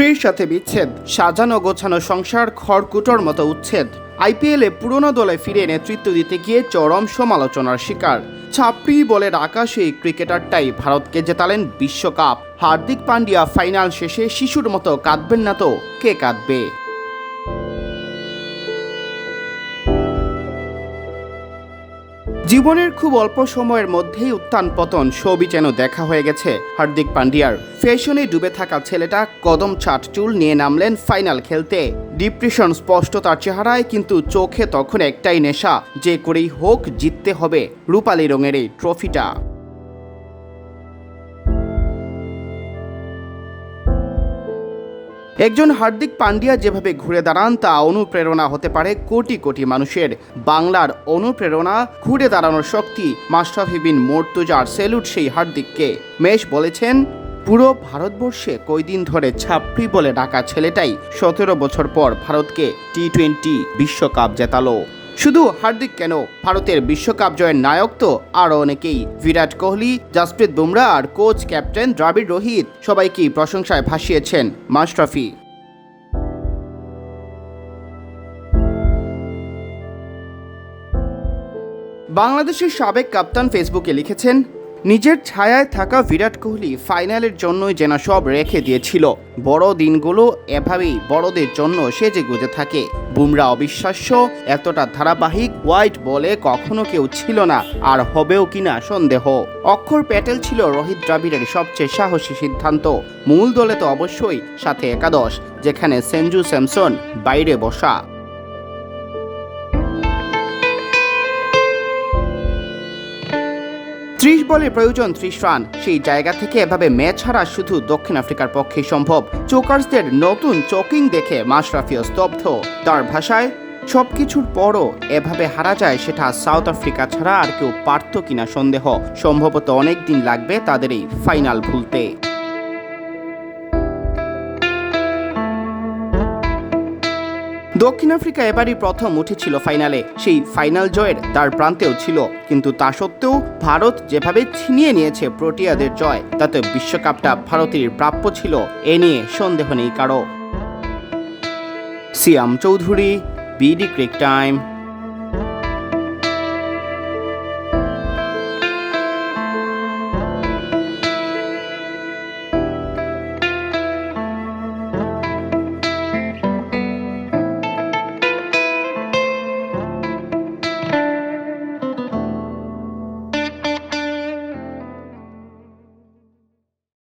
স্ত্রীর সাথে বিচ্ছেদ, সাজানো গোছানো সংসার, খড়কুটোর মতো উচ্ছেদ। আইপিএলে পুরনো দলে ফিরে নেতৃত্ব দিতে গিয়ে চরম সমালোচনার শিকার। ছাপড়ি বলের আকাশে এই ক্রিকেটারটাই ভারতকে জেতালেন বিশ্বকাপ। হার্দিক পান্ডিয়া ফাইনাল শেষে শিশুর মতো কাঁদবেন না তো, কে কাঁদবে? জীবনের খুব অল্প সময়ের মধ্যেই উত্থান পতন ছবি যেন দেখা হয়ে গেছে। হার্দিক পান্ডিয়ার ফ্যাশনে ডুবে থাকা ছেলেটা কদম ছাট চুল নিয়ে নামলেন ফাইনাল খেলতে। ডিপ্রেশন স্পষ্ট তার চেহারায়, কিন্তু চোখে তখন একটাই নেশা, যে করেই হোক জিততে হবে। রূপালী রঙের এই ট্রফিটা। একজন হার্দিক পান্ডিয়া যেভাবে ঘুরে দাঁড়ান, তা অনুপ্রেরণা হতে পারে কোটি কোটি মানুষের। বাংলার অনুপ্রেরণা, ঘুরে দাঁড়ানোর শক্তি মাস্টাফি বিন মর্তুজার সেলুট সেই হার্দিককে। মেশ বলেছেন, পুরো ভারতবর্ষে কয়দিন ধরে ছাপড়ি বলে ডাকা ছেলেটাই সতেরো বছর পর ভারতকে টি টোয়েন্টি বিশ্বকাপ জেতালো। শুধু হার্দিক কেন? ভারতের বিশ্বকাপ জয়ের নায়ক তো আরও অনেকেই। বিরাট কোহলি, জাসপ্রীত বুমরা আর কোচ ক্যাপ্টেন দ্রাবিড় রোহিত সবাইকেই প্রশংসায় ভাসিয়েছেন মাশরাফি বাংলাদেশের সাবেক কাপ্তান ফেসবুকে লিখেছেন নিজের ছায়ায় থাকা বিরাট কোহলি ফাইনালের জন্যই যেন সব রেখে দিয়েছিল। বড় দিনগুলো এভাবেই বড়দের জন্য সেজে গুজে থাকে। বুমরা অবিশ্বাস্য, এতটা ধারাবাহিক হোয়াইট বলে কখনো কেউ ছিল না, আর হবেও কিনা সন্দেহ। অক্ষর প্যাটেল ছিল রোহিত দ্রাবিড়ের সবচেয়ে সাহসী সিদ্ধান্ত। মূল দলে তো অবশ্যই সাথে একাদশ, যেখানে সেঞ্জু স্যামসন বাইরে বসা। ত্রিশ বলে প্রয়োজন ত্রিশ রান। সেই জায়গা থেকে এভাবে ম্যাচ হারা শুধু দক্ষিণ আফ্রিকার পক্ষে সম্ভব। চোকার্সদের নতুন চকিং দেখে মাশরাফিও স্তব্ধ। তার ভাষায়, সবকিছুর পরও এভাবে হারা যায় সেটা সাউথ আফ্রিকা ছাড়া আর কেউ পারত কিনা সন্দেহ। সম্ভবত অনেক দিন লাগবে তাদের এই ফাইনাল ভুলতে। দক্ষিণ আফ্রিকা এবারই প্রথম উঠেছিল ফাইনালে। সেই ফাইনাল জয়ের তার প্রান্তেও ছিল। কিন্তু তা সত্ত্বেও ভারত যেভাবে ছিনিয়ে নিয়েছে প্রোটিয়াদের জয়, তাতে বিশ্বকাপটা ভারতের প্রাপ্য ছিল। এ নিয়ে সন্দেহ নেই কারও। Siam Chowdhury, BD cric time.